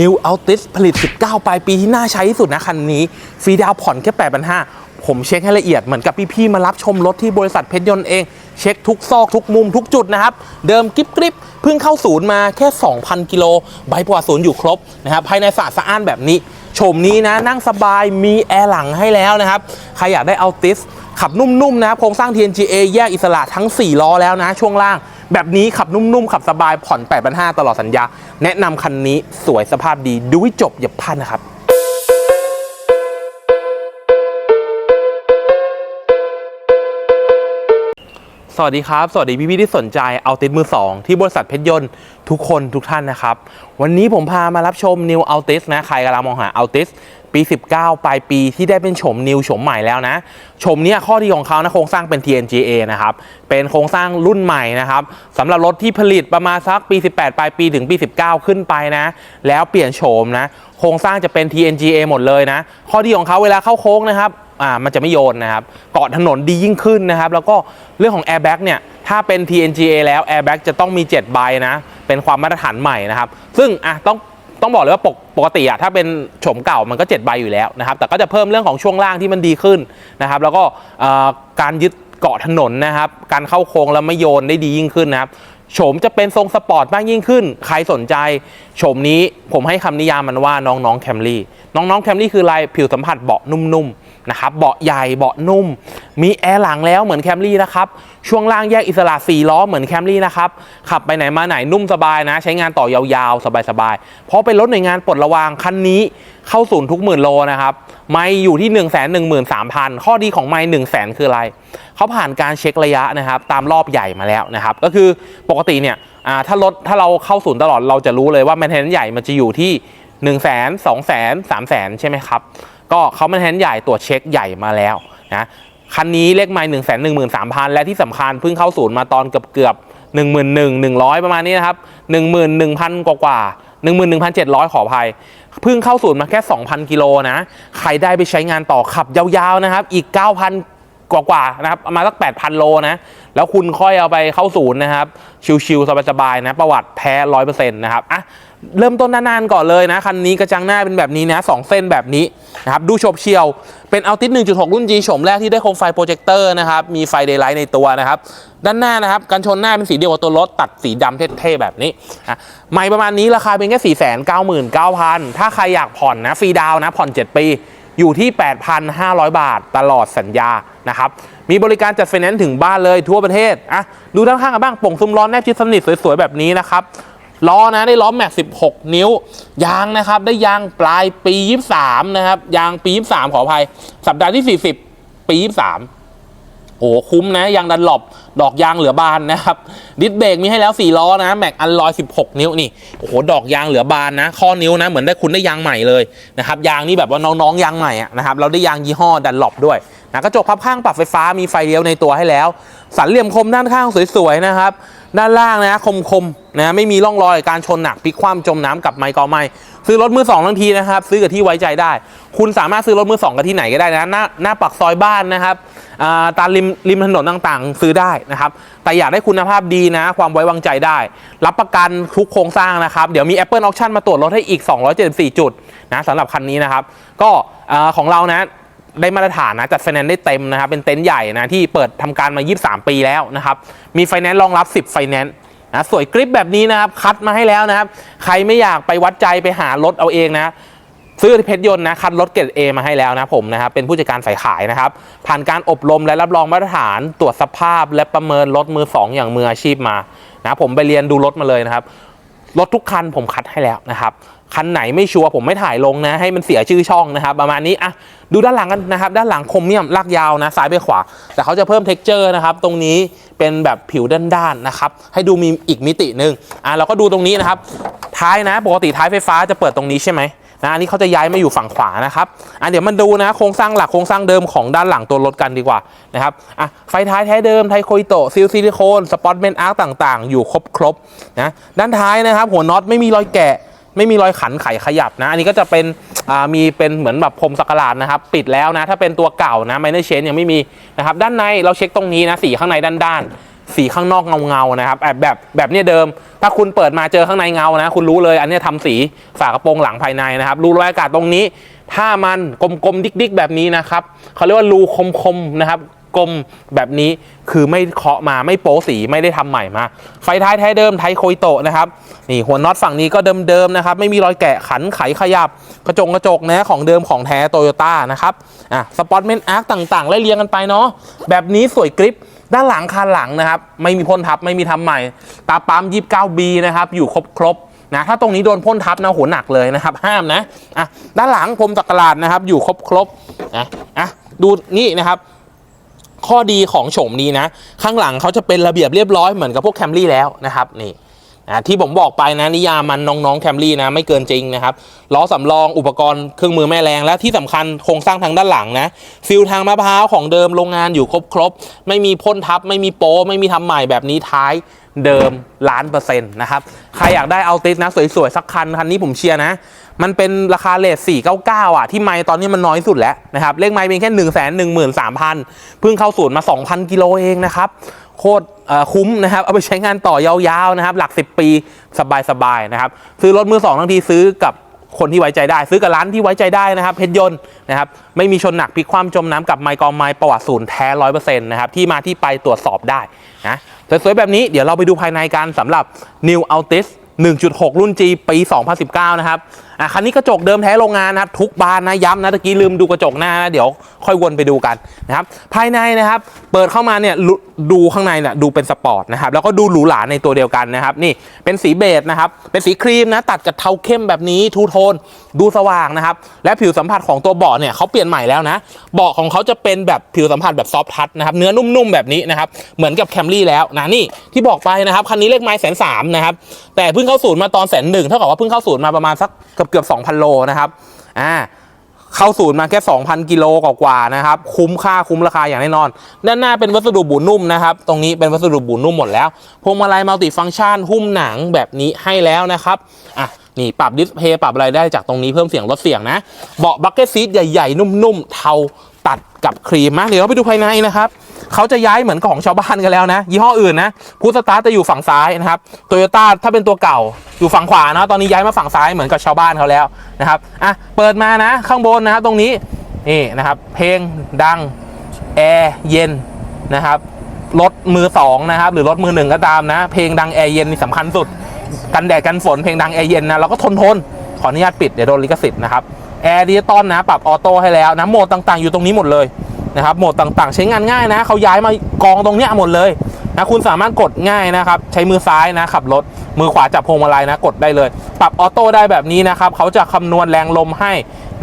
New Altis ผลิต 19 ปลายปีที่น่าใช้ที่สุดนะคันนี้ ฟรีดาวผ่อนแค่8,500ผมเช็คให้ละเอียดเหมือนกับพี่ๆมารับชมรถที่บริษัทเพชรยนต์เอง เช็คทุกซอกทุกมุมทุกจุดนะครับ เดิมกริบกริบเพิ่งเข้าศูนย์มาแค่ 2,000 กิโลใบประวัติศูนย์อยู่ครบนะครับภายในสะอาดสะอ้านแบบนี้โฉมนี้นะนั่งสบายมีแอร์หลังให้แล้วนะครับ ใครอยากได้ Altis ขับนุ่มๆนะครับโครงสร้าง TNGA แยกอิสระทั้ง 4 ล้อแล้วนะ ช่วงล่าง แบบนี้ขับนุ่มๆ ขับสบายผ่อน 8,500 ตลอดสัญญา แนะนำคันนี้สวยสภาพดีดูให้จบอย่าพลาดนะครับสวัสดีครับ สวัสดีพี่ๆที่สนใจเอาติสมือ 2 ที่บริษัทเพชรยนต์ทุกคนทุกท่านนะครับ วันนี้ผมพามารับชม New Altis นะ ใครกำลังมองหา Altis ปี 19 ปลายปีที่ได้เป็นโฉม New โฉมใหม่แล้วนะโฉมเนี้ยข้อดีของเขานะโครงสร้างเป็น TNGA นะครับเป็นโครงสร้างรุ่นใหม่นะครับสำหรับรถที่ผลิตประมาณสักปี 18 ปลายปีถึงปี 19 ขึ้นไปนะ แล้วเปลี่ยนโฉมนะโครงสร้างจะเป็น TNGA หมดเลยนะ ข้อดีของเขาเวลาเข้าโค้งนะครับอ่ามันจะไม่โยนนะครับเกาะถนนดียิ่งขึ้นนะครับ แล้วก็เรื่องของ airbag เนี่ยถ้าเป็น TNGA แล้ว airbag จะต้องมี 7 ใบนะ เป็นความมาตรฐานใหม่นะครับ ซึ่งอะต้อง ต้องบอกเลยว่าปกปกติอะถ้าเป็นโฉมเก่ามันก็ 7 ใบอยู่แล้วนะครับ แต่ก็จะเพิ่มเรื่องของช่วงล่างที่มันดีขึ้นนะครับ แล้วก็การยึดเกาะถนนนะครับ การเข้าโค้งแล้วไม่โยนได้ดียิ่งขึ้นนะครับ โฉมจะเป็นทรงสปอร์ตมากยิ่งขึ้น ใครสนใจโฉมนี้ผมให้คำนิยามมันว่าน้องๆแคมรี่น้องๆแคมรี่คือลายผิวสัมผัสเบาะนุ่มๆนะครับเบาะใหญ่เบาะนุ่ม มีแอร์หลังแล้วเหมือนแคมรี่นะครับช่วงล่างแยกอิสระ4ล้อเหมือนแคมรี่นะครับขับไปไหนมาไหนนุ่มสบายนะ ใช้งานต่อยาวๆ สบายๆเพราะเป็นรถหน่วยงานปลดระวางคันนี้เข้าศูนย์ทุกหมื่นโลนะครับ ไม่อยู่ที่ 1 1 3 0 0 0 ข้อดีของไม่1 0 0 0 0แคืออะไร เขาผ่านการเช็คระยะนะครับ ตามรอบใหญ่มาแล้วนะครับ ก็คือปกติเนี่ยถ้ารถถ้าเราเข้าศูนย์ตลอดเราจะรู้เลยว่าแมนเทนใหญ่มันจะอยู่ที่ 1 0 0 0 0 0 2 0 0 0 0 3 0 0 0 0 ใช่ไหมครับ ก็เขาแมนเทนใหญ่ตรวจเช็คใหญ่มาแล้วนะคันนี้เลขไมล์หนึ่งแสนหนึ่งหมื่นสามพันและที่สำคัญเพิ่งเข้าศูนย์มาตอนเกือบเกือบหนึ่งหมื่นหนึ่งหนึ่งร้อยประมาณนี้นะครับหนึ่งหมื่นหนึ่งพันกว่ากว่าหนึ่งหมื่นหนึ่งพันเจ็ดร้อยขออภัย เพิ่งเข้าศูนย์มาแค่ 2,000 กิโลนะ ใครได้ไปใช้งานต่อขับยาวๆนะครับ อีก 9,000 กว่าๆนะครับประมาณสัก8,000 โลนะ แล้วคุณค่อยเอาไปเข้าศูนย์นะครับ ชิวๆสบายๆนะ ประวัติแท้ร้อยเปอร์เซ็นต์นะครับอะเริ่มต้นนานๆก่อนเลยนะ คันนี้กระจังหน้าเป็นแบบนี้นะสองเส้นแบบนี้นะครับดูโฉบเฉียว เป็นเอัลติส1.6 รุ่น G โฉมแรกที่ได้โคมไฟโปรเจคเตอร์นะครับมีไฟเดย์ไลท์ในตัวนะครับ ด้านหน้านะครับกันชนหน้าเป็นสีเดียวกับตัวรถตัดสีดำเท่ๆแบบนี้อะไม่ประมาณนี้ราคาเป็นแค่ 499,000 ถ้าใครอยากผ่อนนะฟรีดาวน์นะผ่อน 7 ปีอยู่ที่ 8,500 บาทตลอดสัญญานะครับ มีบริการจัดไฟแนนซ์ถึงบ้านเลยทั่วประเทศอะดูด้านข้างกันบ้างป่งซุ้มล้อแนบชิดสนิทสวยๆแบบนี้นะครับล้อนะได้ล้อแม็ก 16 นิ้ว ยางนะครับ ได้ยางปลายปี 23 นะครับ ยางปี 23 ขออภัย สัปดาห์ที่ 40 ปี 23 โอ้คุ้มนะยางดันหลบดอกยางเหลือบานนะครับ ดิสเบรกมีให้แล้ว4ล้อนะแม็กอันลอย16นิ้วนี่โอ้โหดอกยางเหลือบานนะ ข้อนิ้วนะเหมือนได้คุณได้ยางใหม่เลยนะครับยางนี่แบบว่าน้องๆยางใหม่นะครับเราได้ยางยี่ห้อดันหลบด้วยนะกระจกพับข้างปรับไฟฟ้ามีไฟเลี้ยวในตัวให้แล้ว สันเหลี่ยมคมด้านข้างสวยๆนะครับ ด้านล่างนะคมๆนะไม่มีร่องรอยการชนหนักพลิกคว่ำจมน้ำกับไม้กอไม้ซื้อรถมือสองทั้งทีนะครับ ซื้อกับที่ไว้ใจได้ คุณสามารถซื้อรถมือสองกับที่ไหนก็ได้นะหน้าหน้าปักซอยบ้านนะครับอ่าตามริมริมถนนต่างๆ ซื้อได้นะครับ แต่อยากได้คุณภาพดีนะ ความไว้วางใจได้ รับประกันทุกโครงสร้างนะครับ เดี๋ยวมี Apple Auction มาตรวจรถให้อีก 274 จุดนะสำหรับคันนี้นะครับ ก็อ่าของเรานะ ได้มาตรฐานนะจัดไฟแนนซ์ได้เต็มนะครับเป็นเต็นท์ใหญ่นะที่เปิดทำการมา 23 ปีแล้วนะครับมีไฟแนนซ์รองรับ 10 ไฟแนนซ์นะสวยกริปแบบนี้นะครับคัดมาให้แล้วนะครับ ใครไม่อยากไปวัดใจไปหารถเอาเองนะซื้อที่เพชรยนต์นะคัดรถเกรด A มาให้แล้วนะผมนะครับเป็นผู้จัดการฝ่ายขายนะครับ ผ่านการอบรมและรับรองมาตรฐานตรวจสภาพ และประเมินรถมือสองอย่างมืออาชีพมานะผมไปเรียนดูรถมาเลยนะครับรถทุกคันผมคัดให้แล้วนะครับ คันไหนไม่ชัวร์ผมไม่ถ่ายลงนะ ให้มันเสียชื่อช่องนะครับ ประมาณนี้อะดูด้านหลังกันนะครับ ด้านหลังคมเมี่ยมลากยาวนะ ซ้ายไปขวา แต่เขาจะเพิ่มเท็กเจอร์นะครับ ตรงนี้เป็นแบบผิวด้านๆนะครับ ให้ดูมีอีกมิติหนึ่งอะเราก็ดูตรงนี้นะครับ ท้ายนะปกติท้ายไฟฟ้าจะเปิดตรงนี้ใช่ไหมนะอันนี้เขาจะย้ายมาอยู่ฝั่งขวานะครับอะเดี๋ยวมันดูนะโครงสร้างหลักโครงสร้างเดิมของด้านหลังตัวรถกันดีกว่านะครับอะไฟท้ายแท้เดิมไทโคอิโตะซิลซิลิโคนสปอตเมนอาร์ต่างๆ อยู่ครบครบๆนะด้านท้ายนะครับ หัวน็อตไม่มีรอยแกะ ไม่มีรอยขันไขขยับนะ อันนี้ก็จะเป็นมีเป็นเหมือนแบบพรมสักหลาดนะครับ ปิดแล้วนะ ถ้าเป็นตัวเก่านะไมเนอร์เชนยังไม่มีนะครับ ด้านในเราเช็คตรงนี้นะ สีข้างในด้านๆ สีข้างนอกเงาเงาๆนะครับ แบบแบบแบบนี้เดิม ถ้าคุณเปิดมาเจอข้างในเงานะ คุณรู้เลย อันนี้ยทำสีฝากระโปรงหลังภายในนะครับ รูระบายอากาศตรงนี้ ถ้ามันกลมๆดิกๆ แบบนี้นะครับเขาเรียกว่ารูคมๆนะครับ กลมแบบนี้คือไม่เคาะมาไม่โป๊สีไม่ได้ทำใหม่มา ไฟท้ายแท้เดิมไทยโคยโตะนะครับนี่หัวน็อตฝั่งนี้ก็เดิมๆนะครับ ไม่มีรอยแกะขันไขขยับ กระจกกระจกนะของเดิมของแท้โตโยต้านะครับอะสปอตเมนอาร์คต่างๆไล่เรียงกันไปเนาะแบบนี้สวยกริปด้านหลังคานหลังนะครับ ไม่มีพ่นทับไม่มีทำใหม่ ตาปั๊ม 29B นะครับ อยู่ครบครบๆนะถ้าตรงนี้โดนพ่นทับนะโหหนักเลยนะครับ ห้ามนะอะด้านหลังพรมตะกราดนะครับ อยู่ครบครบๆนะอะดูนี่นะครับ ข้อดีของโฉมนี้นะ ข้างหลังเขาจะเป็นระเบียบเรียบร้อยเหมือนกับพวกแคมรี่แล้วนะครับนี่ นะที่ผมบอกไปนะนิยามมันน้องๆแคมรี่นะไม่เกินจริงนะครับล้อสำรองอุปกรณ์เครื่องมือแม่แรงและที่สำคัญโครงสร้างทางด้านหลังนะฟิลทางมะพร้าวของเดิมโรงงานอยู่ครบครบๆไม่มีพ่นทับ ไม่มีโป้ไม่มีทำใหม่แบบนี้ท้ายเดิมล้านเปอร์เซ็นต์นะครับใครอยากได้เอาติสนะสวยๆ สักคัน คันนี้ผมเชียร์นะ มันเป็นราคาเลท499 อะ ที่ไม่ตอนนี้มันน้อยสุดแล้วนะครับเลขไม่เป็นแค่ 1 1 3 0 0 0 เพิ่งเข้าศูนย์มา 2,000 กิโลเองนะครับโคตรคุ้มนะครับเอาไปใช้งานต่อยาวๆนะครับ หลัก 10 ปีสบายๆนะครับ ซื้อรถมือสองทั้งทีซื้อกับคนที่ไว้ใจได้ ซื้อกับร้านที่ไว้ใจได้นะครับเพชรยนต์นะครับไม่มีชนหนักพลิกคว่ำจมน้ำกับไมค์กองไมค์ประวัติศูนย์แท้ร้อยเปอร์เซ็นต์นะครับที่มาที่ไปตรวจสอบได้นะสวยๆแบบนี้เดี๋ยวเราไปดูภายในกันสำหรับ New Altis 1.6 รุ่น G ปี 2019 นะครับ อะคันนี้กระจกเดิมแท้โรงงานนะทุกบานนะย้ำนะตะกี้ลืมดูกระจกหน้านะเดี๋ยวค่อยวนไปดูกันนะครับภายในนะครับเปิดเข้ามาเนี่ยดูข้างในเนี่ยดูเป็นสปอร์ตนะครับแล้วก็ดูหรูหราในตัวเดียวกันนะครับนี่เป็นสีเบจนะครับเป็นสีครีมนะตัดกับเทาเข้มแบบนี้ทูโทนดูสว่างนะครับและผิวสัมผัสของตัวเบาะเนี่ยเขาเปลี่ยนใหม่แล้วนะเบาะของเขาจะเป็นแบบผิวสัมผัสแบบซอฟทัชนะครับเนื้อนุ่มๆแบบนี้นะครับเหมือนกับแคมรี่แล้วนะนี่ที่บอกไปนะครับคันนี้เลขไม้แสนสามนะครับแต่เพิ่งเข้าศูนย์มาตอนแสนหนึ่งเท่ากับว่าเพิ่งเข้าศูนย์มาประมาณสักเกือบเกือบ 2,000 โลนะครับอ่าเข้าศูนย์มาแค่ 2,000 กิโลกว่าๆนะครับ คุ้มค่าคุ้มราคาอย่างแน่นอน ด้านหน้าเป็นวัสดุบูนุ่มนะครับ ตรงนี้เป็นวัสดุบูนุ่มหมดแล้ว พวงมาลัยมัลติฟังก์ชันหุ้มหนังแบบนี้ให้แล้วนะครับ อะ นี่ปรับดิสเพย์ปรับอะไรได้จากตรงนี้เพิ่มเสียงลดเสียงนะ เบาะบักเก็ตซีทใหญ่ ๆ นุ่มๆ เทาตัดกับครีมนะเดี๋ยวเราไปดูภายในนะครับ เขาจะย้ายเหมือนของชาวบ้านกันแล้วนะ ยี่ห้ออื่นนะพุทสตาร์จะอยู่ฝั่งซ้ายนะครับโตโยต้าถ้าเป็นตัวเก่าอยู่ฝั่งขวานะตอนนี้ย้ายมาฝั่งซ้ายเหมือนกับชาวบ้านเขาแล้วนะครับอะเปิดมานะข้างบนนะครับตรงนี้นี่นะครับเพลงดังแอร์เย็นนะครับรถมือสองนะครับหรือรถมือหนึ่งก็ตามนะ เพลงดังแอร์เย็นนี่สำคัญสุด กันแดดกันฝนเพลงดังแอร์เย็นนะเราก็ทนทนขออนุญาตปิดเดี๋ยวโดนลิขสิทธิ์นะครับแอร์ดิจิตอลนะ ปรับออโต้ให้แล้วนะโหมดต่างๆอยู่ตรงนี้หมดเลย นะครับโหมดต่างๆ ใช้งานง่ายนะเขาย้ายมากองตรงเนี้ยหมดเลยนะคุณสามารถกดง่ายนะครับ ใช้มือซ้ายนะขับรถมือขวาจับพวงมาลัยนะกดได้เลย ปรับออโต้ได้แบบนี้นะครับเขาจะคำนวณแรงลมให้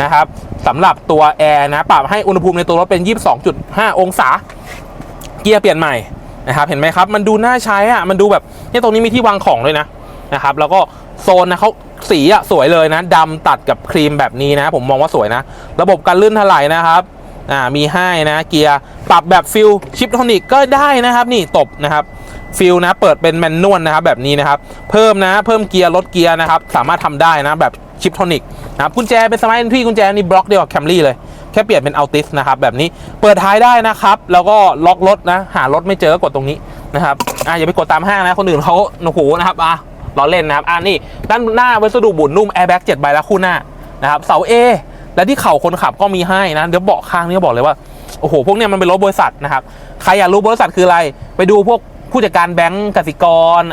นะครับสำหรับตัวแอร์นะปรับให้อุณหภูมิในตัวรถเป็น 22.5 องศา เกียร์เปลี่ยนใหม่นะครับเห็นไหมครับ มันดูน่าใช้อะมันดูแบบเนี่ยตรงนี้มีที่วางของด้วยนะนะครับ แล้วก็โซนนะเขาสีอะสวยเลยนะดำตัดกับครีมแบบนี้นะ ผมมองว่าสวยนะ ระบบการลื่นถลายนะครับ อ่ามีให้นะเกียร์ปรับแบบฟิลชิปโทนิกก็ได้นะครับ นี่ตบนะครับฟิลนะเปิดเป็นแมนนวลนะครับแบบนี้นะครับ เพิ่มนะเพิ่มเกียร์ลดเกียร์นะครับสามารถทำได้นะแบบชิปโทนิกนะครับกุญแจเป็นสมัยที่กุญแจนี่บล็อกเดียวกับแคมรี่เลยแค่เปลี่ยนเป็นอัลติสนะครับแบบนี้เปิดท้ายได้นะครับ แล้วก็ล็อกรถนะหารถไม่เจอก็กดตรงนี้นะครับอะอย่าไปกดตามห้างนะคนอื่นเขาโอ้โหนะครับอะล้อเล่นนะครับอะนี่ด้านหน้าวัสดุบุนนุ่มแอร์แบ็กเจ็ดใบแล้วคู่หน้านะครับเสา A และที่เข่าคนขับก็มีให้นะเดี๋ยวเบาะข้างนี่ก็บอกเลยว่าโอ้โหพวกเนี้ยมันเป็นรถบริษัทนะครับใครอยากรู้บริษัทคืออะไร ไปดูพวกผู้จัดการแบงก์กสิกร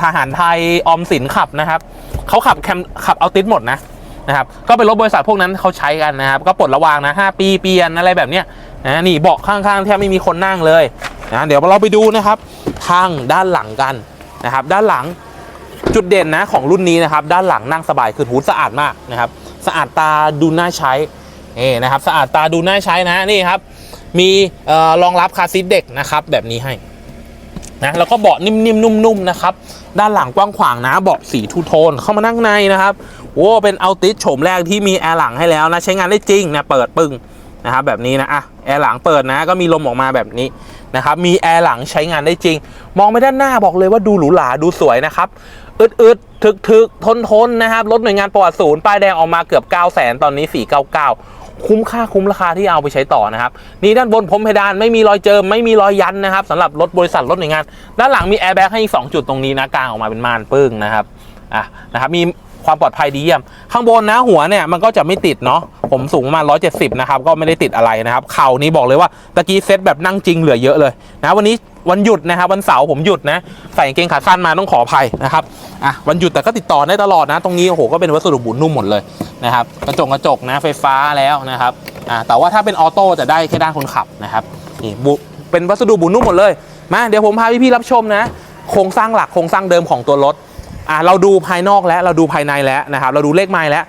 ทหารไทยออมสินขับนะครับเขาขับแคมขับเอาติสหมดนะนะครับก็เป็นรถบริษัทพวกนั้นเขาใช้กันนะครับก็ปลดระวางนะ5ปีเปลี่ยนอะไรแบบเนี้ยนะนี่เบาะข้างๆแทบไม่มีคนนั่งเลยนะเดี๋ยวเราไปดูนะครับทางด้านหลังกันนะครับ ด้านหลังจุดเด่นนะของรุ่นนี้นะครับ ด้านหลังนั่งสบายคือหูสะอาดมากนะครับ สะอาดตาดูน่าใช้นี่นะครับสะอาดตาดูน่าใช้นะนี่ครับ มีเอ่อรองรับคาร์ซีทเด็กนะครับแบบนี้ให้นะแล้วก็เบาะนิ่มๆนุ่มๆนะครับ ด้านหลังกว้างขวางนะเบาะสีทูโทนเข้ามานั่งในนะครับโอ้เป็นเอัลติสโฉมแรกที่มีแอร์หลังให้แล้วนะใช้งานได้จริงนะเปิดปึ้งนะครับแบบนี้นะอะแอร์หลังเปิดนะก็มีลมออกมาแบบนี้นะครับมีแอร์หลังใช้งานได้จริง มองไปด้านหน้าบอกเลยว่าดูหรูหราดูสวยนะครับ อึดอึดทึกทึกทนทนะครับ รถหน่วยงานประวัติศูนย์ป้ายแดงออกมาเกือบ 9 0 0 0 0ตอนนี้ 499 คุ้มค่าคุ้มราคาที่เอาไปใช้ต่อนะครับ นี่ด้านบนพรมเพดานไม่มีรอยเจิม ไม่มีรอยยันนะครับสำหรับรถบริษัทรถหน่วยงาน ด้านหลังมีแอร์แบ็กให้อีก2จุดตรงนี้นะกลางออกมาเป็นม่านปึ้งนะครับอะนะครับมีความปลอดภัยดีเยี่ยม ข้างบนนะหัวเนี่ยมันก็จะไม่ติดเนาะ ผมสูงมา 170 นะครับ ก็ไม่ได้ติดอะไรนะครับ เข่านี้บอกเลยว่าตะกี้เซตแบบนั่งจริงเหลือเยอะเลยนะวันนี้ วันหยุดนะครับวันเสาร์ผมหยุดนะใส่กางเกงขาสั้นมาต้องขออภัยนะครับอะวันหยุดแต่ก็ติดต่อได้ตลอดนะ ตรงนี้โอ้โหก็เป็นวัสดุบุนุ่มหมดเลยนะครับกระจกกระจกนะไฟฟ้าแล้วนะครับอะแต่ว่าถ้าเป็นออโต้จะได้แค่ด้านคนขับนะครับนี่บุเป็นวัสดุบุนุ่มหมดเลยมาเดี๋ยวผมพาพี่ๆรับชมนะโครงสร้างหลักโครงสร้างเดิมของตัวรถอะเราดูภายนอกแล้วเราดูภายในแล้วนะครับ เราดูเลขไม้แล้ว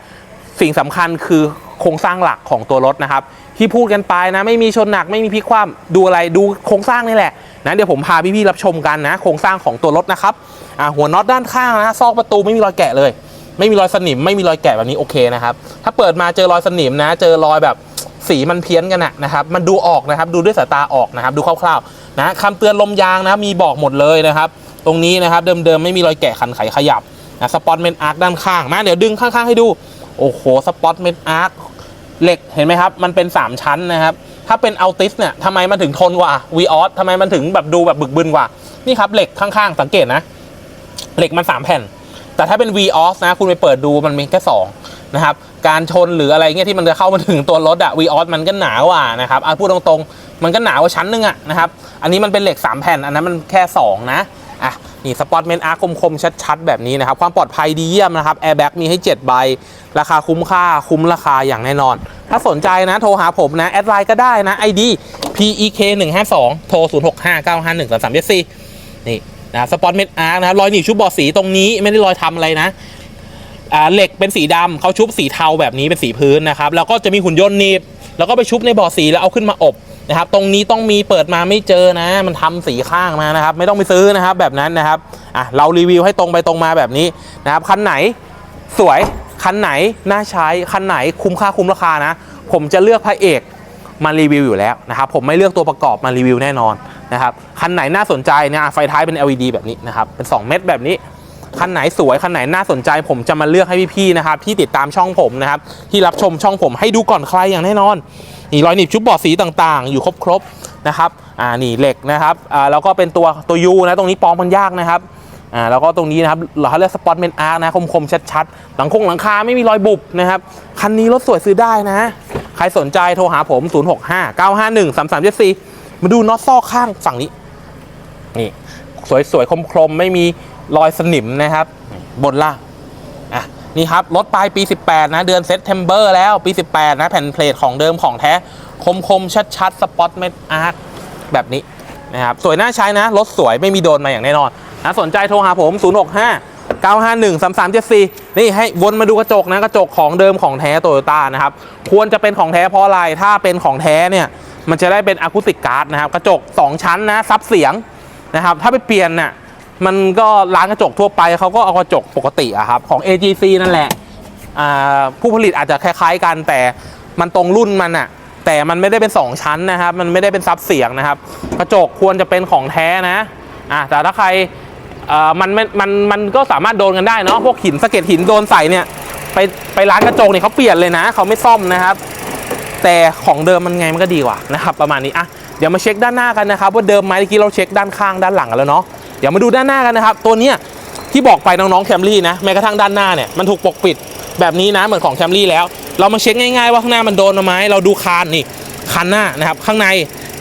สิ่งสำคัญคือ โครงสร้างหลักของตัวรถนะครับ ที่พูดกันไปนะไม่มีชนหนักไม่มีพลิกคว่ำดูอะไรดูโครงสร้างนี่แหละนะเดี๋ยวผมพาพี่ๆรับชมกันนะโครงสร้างของตัวรถนะครับอะหัวน็อตด้านข้างนะซอกประตูไม่มีรอยแกะเลย ไม่มีรอยสนิม ไม่มีรอยแกะแบบนี้โอเคนะครับถ้าเปิดมาเจอรอยสนิมนะ เจอรอยแบบสีมันเพี้ยนกันนะครับ มันดูออกนะครับ ดูด้วยสายตาออกนะครับ ดูคร่าวๆนะคำเตือนลมยางนะ มีบอกหมดเลยนะครับ ตรงนี้นะครับ เดิมๆ ไม่มีรอยแกะขันไขขยับนะ สปอตเมนอาร์คด้านข้างมาเดี๋ยวดึงข้างๆ ให้ดู โอ้โห สปอตเมนอาร์ค เหล็กเห็นไหมครับ มันเป็น 3 ชั้นนะครับ ถ้าเป็นอัลติสเนี่ยทำไมมันถึงทนกว่าวีออสทำไมมันถึงแบบดูแบบบึกบึนกว่า นี่ครับเหล็กข้างๆ สังเกตนะ เหล็กมัน 3 แผ่น แต่ถ้าเป็น v o s นะ คุณไปเปิดดูมันมีแค่2นะครับ การชนหรืออะไรเงี้ยที่มันจะเข้ามาถึงตัวรถอะ v o s มันก็หนากว่านะครับเอาพูดตรงๆ มันก็หนากว่าชั้นหนึงอะนะครับ อันนี้มันเป็นเหล็ก 3 แผ่น อันนั้นมันแค่ 2 นะ อะนี่สปอตเมนอาร์คมๆชัดๆ แบบนี้นะครับ ความปลอดภัยดีเยี่ยมนะครับแอร์แบ็กมีให้ 7 ใบ ราคาคุ้มค่าคุ้มราคาอย่างแน่นอน ถ้าสนใจนะโทรหาผมนะ แอดไลน์ก็ได้นะ ID PEK 152โทร 0659513374นี่นะสปอตเมนอาร์นะครับรอยหนีบชุบบอดสีตรงนี้ไม่ได้รอยทำอะไรนะอ่าเหล็กเป็นสีดำเขาชุบสีเทาแบบนี้เป็นสีพื้นนะครับ แล้วก็จะมีหุ่นยนต์หนีบ แล้วก็ไปชุบในบ่อสีแล้วเอาขึ้นมาอบ นะครับตรงนี้ต้องมีเปิดมาไม่เจอนะ มันทำสีข้างมานะครับ ไม่ต้องไปซื้อนะครับแบบนั้นนะครับอะเรารีวิวให้ตรงไปตรงมาแบบนี้นะครับคันไหนสวยคันไหนน่าใช้คันไหนคุ้มค่าคุ้มราคานะ ผมจะเลือกพระเอกมารีวิวอยู่แล้วนะครับผมไม่เลือกตัวประกอบมารีวิวแน่นอนนะครับคันไหนน่าสนใจเนี่ยไฟท้ายเป็น LED แบบนี้นะครับเป็น 2 เม็ดแบบนี้ คันไหนสวยคันไหนน่าสนใจ ผมจะมาเลือกให้พี่ๆนะครับที่ติดตามช่องผมนะครับที่รับชมช่องผมให้ดูก่อนใครอย่างแน่นอนนี่รอยหนีบชุบบอดสีต่างๆ อยู่ครบๆนะครับอ่านี่เหล็กนะครับอ่าแล้วก็เป็นตัวตัวยูนะตรงนี้ปองมันยากนะครับอ่าแล้วก็ตรงนี้นะครับเราเรียกสปอตเมนอาร์นะคมๆชัดๆหลังคงหลังคาไม่มีรอยบุบนะครับคันนี้รถสวยซื้อได้นะ ใครสนใจโทรหาผม 065 951 3374 มาดูน็อตซอกข้างฝั่งนี้นี่สวยๆคมๆไม่มี รอยสนิมนะครับ บนล่างอะนี่ครับรถปลายปี 18 นะ เดือนเซตเทมเบอร์แล้วปี 18 นะ แผ่นเพลทของเดิมของแท้ คมๆชัดๆสปอตเมดอาร์ตแบบนี้นะครับ สวยน่าใช้นะ รถสวยไม่มีโดนมาอย่างแน่นอนนะสนใจโทรหาผม 065 951 3374 นี่ให้วนมาดูกระจกนะ กระจกของเดิมของแท้โตโยต้านะครับ ควรจะเป็นของแท้เพราะอะไร ถ้าเป็นของแท้เนี่ย มันจะได้เป็นอะคูสติกการ์ดนะครับ กระจก 2 ชั้นนะซับเสียงนะครับ ถ้าไปเปลี่ยนน่ะ มันก็ร้านกระจกทั่วไปเขาก็เอากระจกปกติอะครับของ AGC นั่นแหละผู้ผลิตอาจจะคล้ายๆกันแต่มันตรงรุ่นมันอะแต่มันไม่ได้เป็น 2 ชั้นนะครับ มันไม่ได้เป็นซับเสียงนะครับ กระจกควรจะเป็นของแท้นะอ่าแต่ถ้าใครมันม่มันมันก็สามารถโดนกันได้เนาะพวกหินสะเก็ดหินโดนใส่เนี่ยไปไปร้านกระจกเนี่ยเขาเปลี่ยนเลยนะเขาไม่ซ่อมนะครับ แต่ของเดิมมันไงมันก็ดีกว่านะครับ ประมาณนี้อะเดี๋ยวมาเช็คด้านหน้ากันนะครับ ว่าเดิมไหมเมื่อกี้เราเช็คด้านข้างด้านหลังกันแล้วเนาะ เดี๋ยวมาดูด้านหน้ากันนะครับ ตัวเนี้ยที่บอกไปน้องๆแคมรี่นะแม้กระทั่งด้านหน้าเนี่ยมันถูกปกปิดแบบนี้นะเหมือนของแคมรี่แล้ว เรามาเช็คง่ายๆว่าข้างหน้ามันโดนไหมเราดูคานนี่คันหน้านะครับ ข้างใน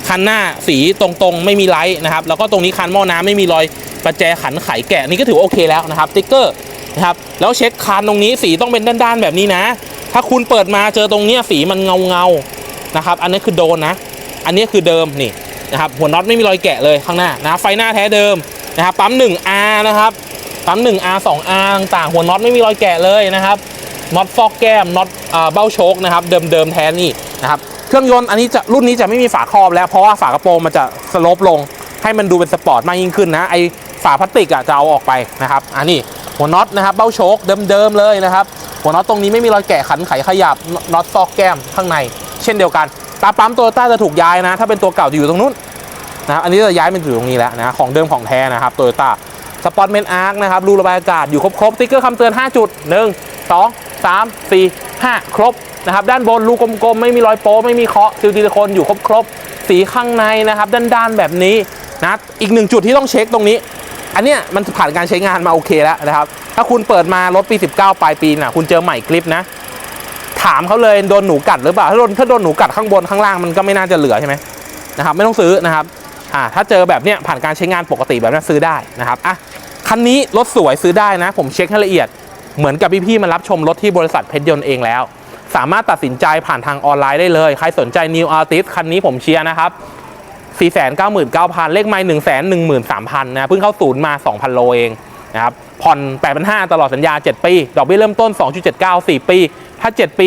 คันหน้าสีตรงๆ ไม่มีไลท์นะครับ แล้วก็ตรงนี้คันหม้อน้ำไม่มีรอยประแจขันไขแกะนี่ก็ถือโอเคแล้วนะครับติ๊กเกอร์นะครับแล้วเช็คคานตรงนี้สีต้องเป็นด้านๆแบบนี้นะ ถ้าคุณเปิดมาเจอตรงเนี้ยสีมันเงาเงาๆนะครับ อันนี้คือโดนนะ อันนี้คือเดิมนี่นะครับหัวน็อตไม่มีรอยแกะเลยข้างหน้านะไฟหน้าแท้เดิม นะครับปั๊ม 1R นะครับปั๊ม 1R 2R ต่างๆ หัวน็อตไม่มีรอยแกะเลยนะครับน็อตฟอกแก้มน็อตเบ้าโชคนะครับเดิมเดิมๆแท้นี่นะครับเครื่องยนต์อันนี้จะรุ่นนี้จะไม่มีฝาครอบแล้วเพราะว่าฝากระโปรงมันจะสลปลง ให้มันดูเป็นสปอร์ตมากยิ่งขึ้นนะไอฝาพลาสติกอะจะเอาออกไปนะครับอันนี้หัวน็อตนะครับเบ้าโชคเดิมๆเลยนะครับหัวน็อตตรงนี้ไม่มีรอยแกะขันไขขยับน็อตซอกแก้มข้างใน เช่นเดียวกัน ตาปั๊มโตโยต้าจะถูกย้ายนะ ถ้าเป็นตัวเก่าจะอยู่ตรงนู้น นะครับอันนี้จะย้ายมาอยู่ตรงนี้แล้วนะของเดิมของแท้นะครับโตโยต้าสปอร์ตเมนอาร์คนะครับรูระบายอากาศอยู่ครบๆติ๊กเกอร์คำเตือน 5 จุด 1 2 3 4 5 ครบนะครับด้านบนรูกลมๆ ไม่มีรอยโป๊ไม่มีเคาะซิลซิลิโคนอยู่ครบๆ สีข้างในนะครับ ด้านๆ แบบนี้นะอีกหนึ่งจุดที่ต้องเช็คตรงนี้ อันเนี้ยมันผ่านการใช้งานมาโอเคแล้วนะครับ ถ้าคุณเปิดมารถปี 19 ปลายปีน่ะคุณเจอใหม่คลิปนะ ถามเขาเลยโดนหนูกัดหรือเปล่า ถ้าโดนถ้าโดนหนูกัดข้างบนข้างล่างมันก็ไม่น่าจะเหลือใช่ไหมนะครับไม่ต้องซื้อนะครับ อ่าถ้าเจอแบบเนี้ยผ่านการใช้งานปกติแบบนี้ซื้อได้นะครับอะคันนี้รถสวยซื้อได้นะ ผมเช็คให้ละเอียดเหมือนกับพี่ๆมารับชมรถที่บริษัทเพชรยนต์เองแล้ว สามารถตัดสินใจผ่านทางออนไลน์ได้เลย ใครสนใจ New Artist คันนี้ผมเชียร์นะครับ499,000 เลขไมล์113,000นะเพิ่งเข้าศูนย์มา 2,000 โลเองนะครับผ่อน 8,500 ตลอดสัญญา 7 ปี ดอกเบี้ยเริ่มต้น 2.79 4 ปี ถ้า 7 ปี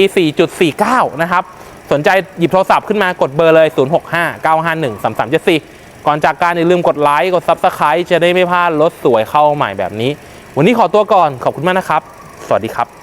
4.49 นะครับ สนใจหยิบโทรศัพท์ขึ้นมากดเบอร์เลย 0659513374 ก่อนจากการอย่าลืมกดไลค์กด Subscribe จะได้ไม่พลาดรถสวยเข้าใหม่แบบนี้ วันนี้ขอตัวก่อนขอบคุณมากนะครับ สวัสดีครับ